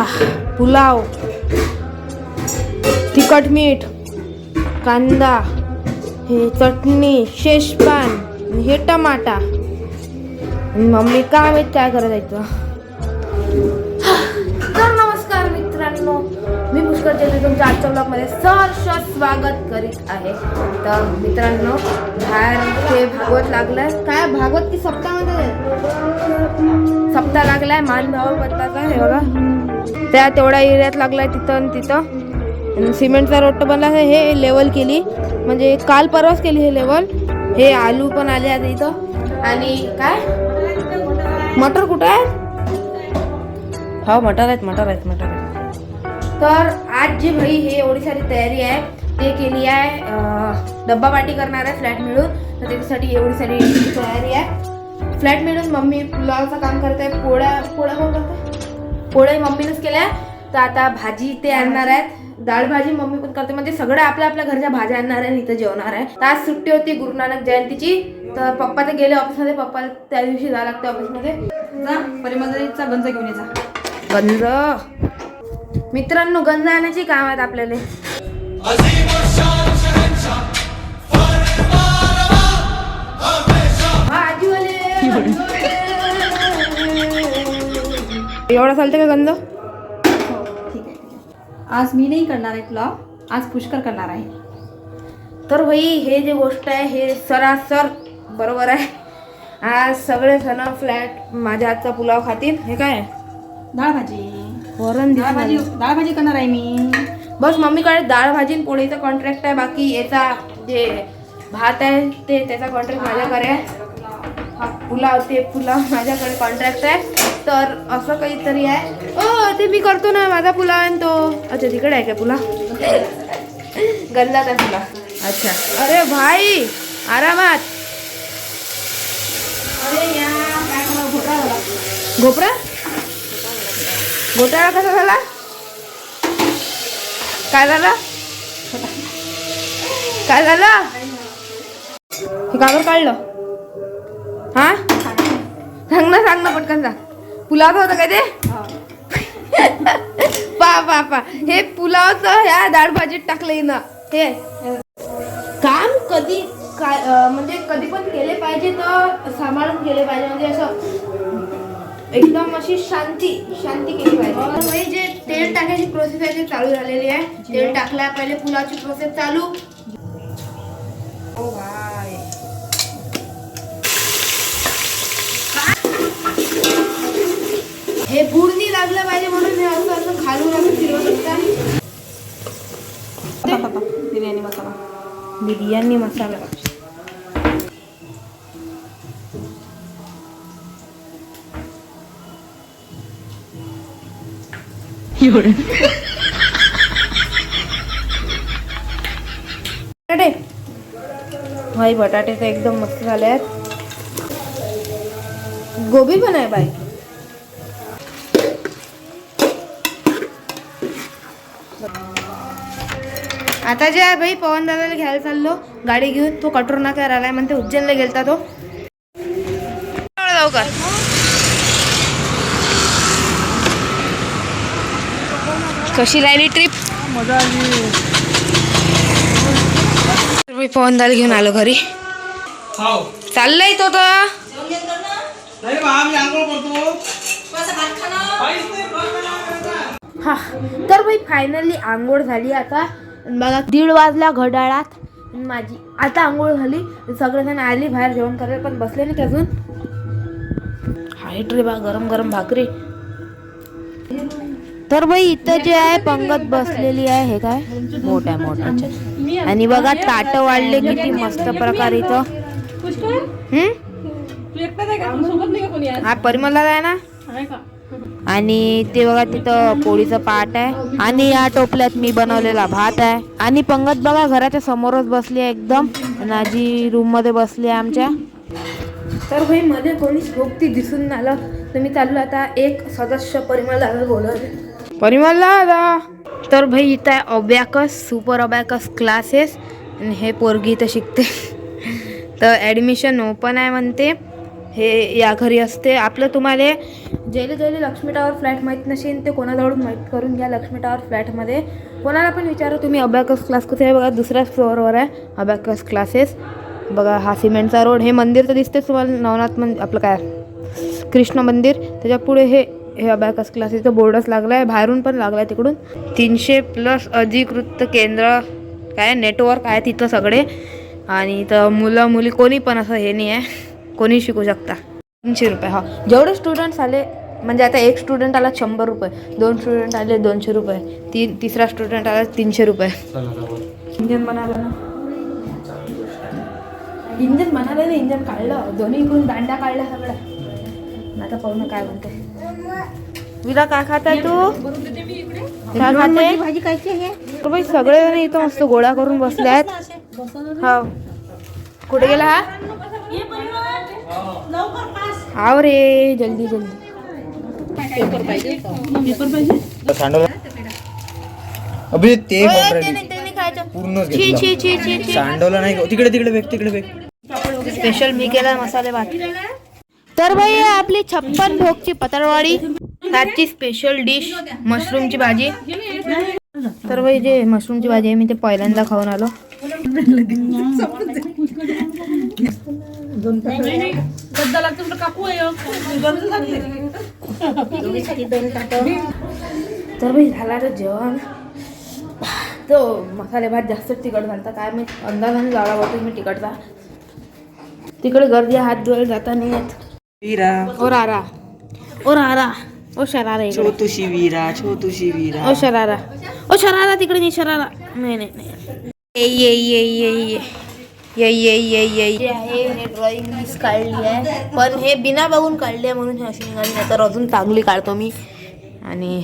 हा पुलाव तिखट मीठ कांदा हे चटणी शेषपान हे टमाटा. मम्मी काय माहीत काय करत आहे तर नमस्कार मित्रांनो मी पुष्कर चेत्री तुमच्या आजच्या ब्लॉगमध्ये सहर्ष स्वागत करीत आहे. तर मित्रांनो बाहेर हे भागवत लागलंय. काय भागवत की सप्ताहामध्ये? सप्ताह लागलाय मान भाव पत्ताचा हे बघा. त्या तेवढ्या एरियात लागला तिथं आणि तिथं. सिमेंटचा रोड बनला हे लेवल केली. म्हणजे काल परवाच केली हे लेवल हे आलू पण आले आता इथं. आणि काय? मटर कुठं आहे हो मटर आहेत मटर आहेत मटर आहेत. तर आज जी भाई हे एवढी सारी तयारी आहे ते केली आहे. डब्बा पार्टी करणार आहे फ्लॅट मिळून. तर त्याच्यासाठी एवढी सारी तयारी आहे. फ्लॅट मिळून मम्मी पुलावचं काम करते. पोळ्या पोळ्या कोण करते? पोळे मम्मीनंच केल्या. तर आता भाजी ते आणणार आहेत. डाळ भाजी मम्मी पण करते. म्हणजे सगळं आपल्या आपल्या घरच्या भाज्या आणणार आहे इथं जेवणार आहे. तर आज सुट्टी होती गुरु नानक जयंतीची. तर पप्पा तर गेले ऑफिसमध्ये पप्पा त्या दिवशी जावं लागते ऑफिसमध्ये जा गंज घेऊन ये गंज? मित्रांनो गंज आणायची काम आहेत आपल्याला एवढा चालते का गंज हो ठीक आहे ठीक आहे. आज मी नाही करणार आहे पुलाव आज पुष्कर करणार आहे. तर भाई हे जे गोष्ट आहे हे सरासर बरोबर आहे. आज सगळे जण फ्लॅट माझ्या हातचा पुलाव खातील. हे काय? डाळ भाजी. वरण डाळ भाजी. डाळ भाजी करणार आहे मी. बस मम्मीकडे डाळ भाजी पोळीचा कॉन्ट्रॅक्ट आहे. बाकी याचा जे भात आहे ते त्याचा कॉन्ट्रॅक्ट माझ्याकडे आहे. हा पुलाव ते पुलाव माझ्याकडे कॉन्ट्रॅक्ट आहे. तर असं काहीतरी आहे. ओ ते मी करतो ना माझा पुलाव आहे ना तो. अच्छा तिकडे आहे का पुलाव? गल्लात आहे पुलाव. अच्छा. अरे भाई आरामात. अरे या घोटाळा घोपरा घोटाळा कसा झाला? काय झालं? काय झालं? हे कागद काढलं. हा? सांग ना सांग ना पटकन सांग. पुलाव होतं काय ते? हा. पा पा पा. हे पुलावचं ह्या डाळ भाजीत टाकलंय ना हे. काम कधी काय म्हणजे कधी पण केले पाहिजे तर सांभाळून केले पाहिजे. म्हणजे असं एकदम अशी शांती शांती केली पाहिजे. तर म्हणजे जे तेल टाकायची प्रोसेस आहे ती चालू झालेली आहे. तेल टाकल्या पहिले पुलावची प्रोसेस चालू. ओ भाई हे बुडणी लागलं पाहिजे म्हणून हे असं असं घालून असं फिरवत असतात. बिर्याणी मसाला. बिर्याणी मसाला. बटाटे. भाई बटाटे तर एकदम मस्त झाले आहेत. गोबी पण आहे बाई. आता जे आहे भाई पवन दादाला घ्यायला चाललो. गाडी घेऊन. तो कटोर ना करायला म्हणते उज्जैनला गेलता तो. लवकर. कशी राहिली ट्रिप मजा आली. मी पवन दादा घेऊन आलो घरी. चाललंय तो तर. हा. तर भाई फायनली आंघोळ झाली आता. बघा दीड वाजला घड्याळात. आणि माझी आता आंघोळ झाली. सगळेजण आली बाहेर जेवण करायला पण बसले नाही अजून. हाईट रे बा गरम गरम भाकरी. तर भाई इथं जे आहे पंगत बसलेली आहे हे काय? मोठ्या मोठ्याच्या आणि बघा ताट वाढले किती मस्त प्रकारे इथं. हा? परिमला आहे ना? आहे का? आणि ते बघा तिथं पोळीचं पाट आहे. आणि या टोपल्यात मी बनवलेला भात आहे. आणि पंगत बघा घराच्या समोरच बसली आहे एकदम. आणि आजी रूममध्ये बसली आहे आमच्या. तर भाई मध्ये कोणी भोगती दिसून आलं. तर मी चाललो आता एक सदस्य परिमल दादा बोलवले. परिमल दादा तर भाई इथं आहे अबॅकस सुपर अबॅकस क्लासेस आणि हे पोरगी इथं शिकते. तर ॲडमिशन ओपन आहे म्हणते. हे या घरी असते. आपलं तुम्हाला जेले जेले लक्ष्मी टावर फ्लॅट माहीत नसेल ते कोणाजवळून माहीत करून घ्या लक्ष्मी टावर फ्लॅटमध्ये कोणाला पण विचारा तुम्ही अबॅकस क्लास कुठे आहे बघा दुसऱ्या फ्लोअरवर आहे अबॅकस क्लासेस बघा हा सिमेंटचा रोड हे मंदिर तर दिसतेच तुम्हाला नवनाथ मंदिर आपलं काय कृष्ण मंदिर. त्याच्या पुढे हे हे अबॅकस क्लासेसचं बोर्डच लागला आहे बाहेरून पण लागला आहे तिकडून. तीनशे प्लस अधिकृत केंद्र काय नेटवर्क आहे तिथं सगळे. आणि तर मुलं मुली कोणी पण असं हे नाही आहे. कोणी शिकू शकता. तीनशे रुपये हा. जेवढे स्टुडंट्स आले म्हणजे आता एक स्टुडंट आला शंभर रुपये दोन स्टुडंट आले दोनशे रुपये तीन तिसरा स्टुडंट आला तीनशे रुपये. इंजन बनालं ना. इंजन बनालं ना इंजन काढलं दोन्ही इकडून दांड्या काढल्या सगळ्या आता पाहू ना काय म्हणते. विरा काय खाताय तू? काय खाते? भाजी खायची सगळे जण इथं मस्त गोळा करून बसले आहेत हो कुठे गेला हा? हाव रे जल्दी जल्दी. अभि ते. पूर्णच घेतलं. सांडवलं नाही तिकडे तिकडे फेक तिकडे फेक स्पेशल मी केला मसाले भात. तर भाई आपली छप्पन भोगची पतळवाडी. आजची स्पेशल डिश मशरूमची भाजी. तर भाई जे मशरूमची भाजी आहे मी ते पहिल्यांदा खाऊन आलो. तर भाई झाला तर जेवण. तो मसाले भात जास्त तिखट झालता काय मी अंदाजाने जावळा वाटतो मी तिखटचा. तिकडे गर्दी आहे, हात धुवायला जाता नाही येत. वीरा. ओ रारा. ओ रारा. ओ शरारा छोटूशी वीरा छोटूशी वीरा. ओ शरारा. ओ शरारा तिकडे नाही शरारा. नाही नाही नाही. ये ये ये ये ये. ये ये ये ये. आहे हे ड्रॉइंग मीच काढली आहे. पण हे बिना बघून काढली आहे म्हणून हे अशी निघाली नाही. तर अजून चांगली काढतो मी. आणि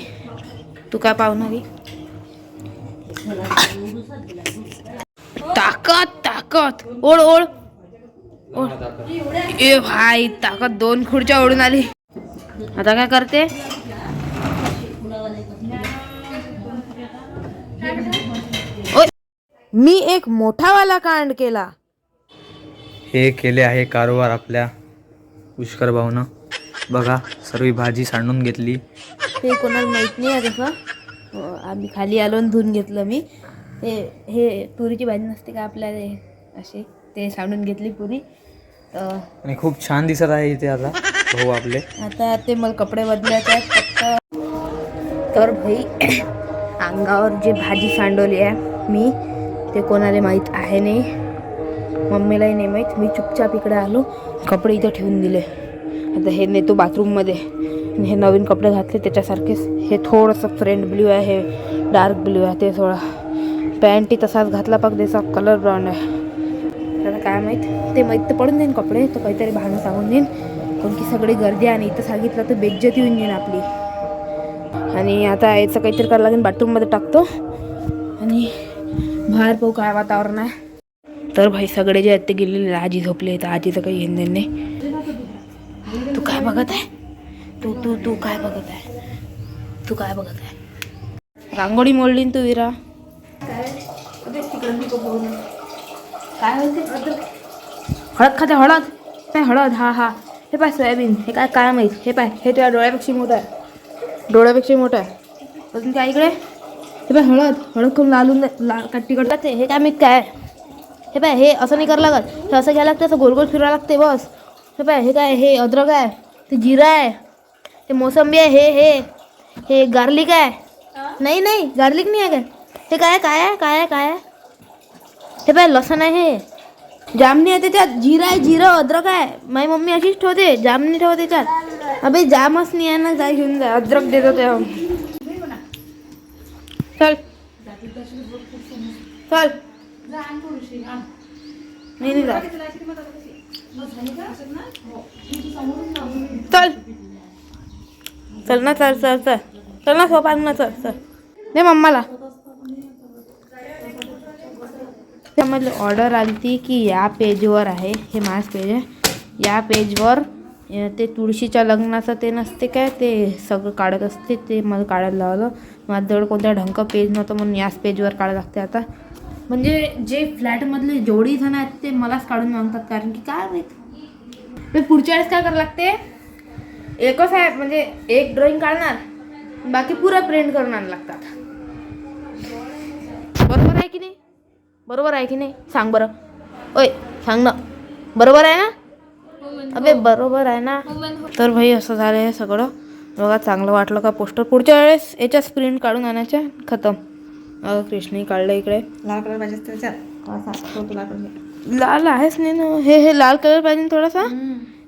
तू काय पाहुणारी? ताकद ताकद. ओढ ओढ. ओढ. ए भाई ताकद दोन खुर्च्या ओढून आली. आता काय करते ओय, मी एक मोठावाला कांड केला. हे केले आहे कारभार आपल्या पुष्कर भाऊनं. बघा सर्व भाजी सांडून घेतली. ते कोणाला माहीत नाही आहे तसं. आम्ही खाली आलो आणि धुवून घेतलं मी. ते हे पुरीची भाजी नसते का आपल्या ते असे ते सांडून घेतली पुरी. तर आणि खूप छान दिसत आहे इथे आता भाऊ आपले. आता ते मला कपडे बदलायचे आहेत फक्त. तर भाई अंगावर जे भाजी सांडवली आहे मी ते कोणाला माहीत आहे नाही. मम्मीलाही नाही माहीत. मी चुपचाप इकडे आलो. कपडे इथं ठेवून दिले. आता हे नेतो बाथरूममध्ये. हे नवीन कपडे घातले. त्याच्यासारखेच हे थोडंसं फ्रेंड ब्ल्यू आहे हे डार्क ब्ल्यू आहे ते थोडा. पॅन्टही तसाच घातला पाक त्याचा कलर ब्राऊन आहे. आता काय माहीत? ते माहीत तर पडून देईन कपडे. तो काहीतरी भांडण सांगून देईन. कारण की सगळी गर्दी आणि इथं सांगितलं तर बेज्जती येऊन जाईन आपली. आणि आता याचं काहीतरी करायला लागेल. बाथरूममध्ये टाकतो. आणि बाहेर पाहू काय वातावरण आहे. तर भाई सगळे जे आहेत ते गेलेले आजी झोपले तर आजीचं काही घेणं नाही. तू काय बघत आहे? तू तू तू काय बघत आहे? तू काय बघत आहे? रांगोळी मोडली तू विरा. काय हळद खाते हळद. काय हळद हा हा. हे पाय सोयाबीन. हे काय काय माहीत हे पाय. हे तुझ्या डोळ्यापेक्षा मोठं आहे. डोळ्यापेक्षा मोठं आहे. अजून काय इकडे? हे पाय हळद हळद करून कट्टी हे काय काय हे पाय हे असं नाही लागत. हे असं घ्यायला लागतं, असं गोल गोल फिरावं लागते, बस. हे पाय हे काय, हे अद्रक आहे, ते जिरा आहे, ते मोसंबी आहे, हे हे हे गार्लिक आहे. नाही नाही, गार्लिक नाही आहे काय? हे काय काय आहे काय आहे काय आहे? हे पाय लसण आहे हे. जामनी आहे त्याच्यात, जिरा आहे, जिरं, अद्रक आहे. माझी मम्मी अशीच ठेवते जामनी ठेवते त्याच्यात. अबे, जामच नाही आहे ना जाय घेऊन जा, अद्रक देतो ते. चल. चल. नाही नाही जा. चल. चल ना चल चल चल. चल ना सोपा ना चल चल. दे मम्माला. त्यामध्ये ऑर्डर आली ती की या पेजवर आहे. हे माझ पेज आहे. या पेजवर ते तुळशीच्या लग्नाचं ते नसते काय ते सगळं काढत असते ते मला काढायला लावलं. माझ्याजवळ कोणता ढंक पेज नव्हतं म्हणून याच पेजवर काढायला लागते आता. म्हणजे जे फ्लॅटमधले जेवढी जण आहेत ते मलाच काढून मागतात कारण की काय माहीत. मी पुढच्या वेळेस काय करावं लागते? एकच आहे म्हणजे एक ड्रॉइंग काढणार बाकी पुरा प्रिंट करून आणायला लागतात. बरोबर आहे की नाही? बरोबर आहे की नाही? सांग बरं. ओय सांग ना. बरोबर आहे ना? अबे बरोबर आहे ना. तर भाई असं झालं आहे सगळं. बघा चांगलं वाटलं का पोस्टर पुढच्या वेळेस याच्याच प्रिंट काढून आणायच्या खतम. अ, कृष्णी काढलं इकडे. लाल कलर पाहिजे लाल आहेच नाही ना. हे हे लाल कलर पाहिजे थोडासा?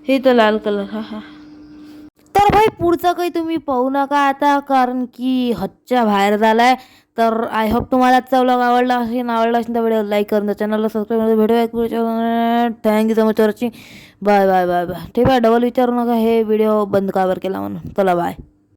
हे तर लाल कलर. हा हा. तर भाई पुढचं काही तुम्ही पाहू नका आता कारण की हच्च्या बाहेर झालाय. तर आय होप तुम्हाला आजचा व्लॉग आवडला असेल आवडला असेल तर व्हिडिओ लाईक करून चॅनलला सबस्क्राईब भेटूया एक थँक्यू सो मच वरची बाय बाय बाय बाय ठीक आहे डबल विचारू नका. हे व्हिडिओ बंद कावर केला म्हणून. चला बाय